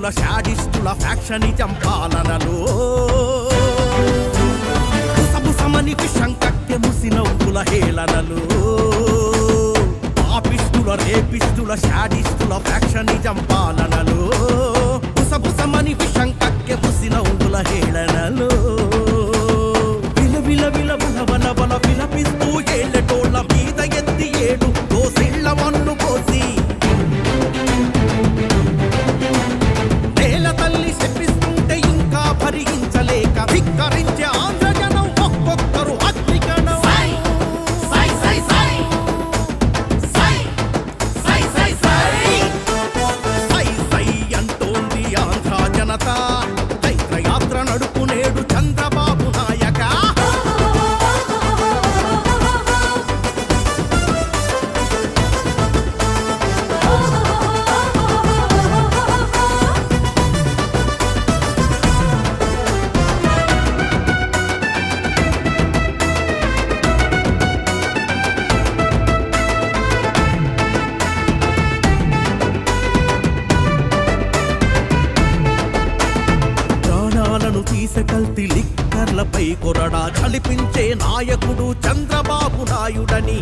దుష్టుల శాడిస్టుల ఫ్యాక్షని చంపాలనలో. సమని విషం కట్టె ముసిన ఉల హేళనలు. పాపిస్తుల రేపిస్తుల శాడిస్తుల ఫ్యాక్షని చంపాలనలో. పై కొరడా చలిపించే నాయకుడు చంద్రబాబు నాయుడని